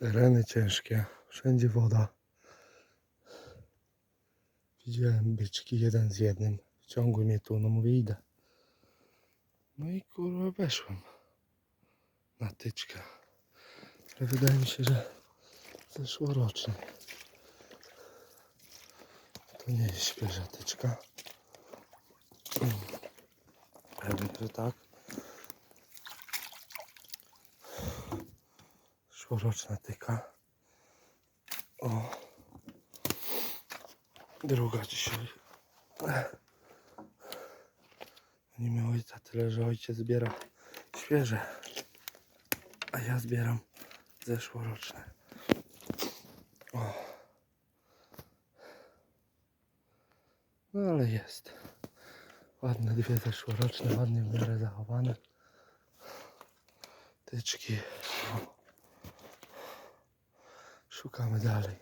Tereny ciężkie, wszędzie woda. Widziałem byczki jeden z jednym. Wciągły mnie tu, no mówię idę. No i kurwa weszłem na tyczkę. Ale wydaje mi się, że zeszłoroczny. To nie jest świeża tyczka. Pewnie, że tak. Zeszłoroczna tyka. O. Druga dzisiaj. Nie miał ojca tyle, że ojciec zbiera świeże. A ja zbieram zeszłoroczne. O. No ale jest. Ładne dwie zeszłoroczne, ładnie w miarę zachowane. Tyczki. O. Szukamy dalej.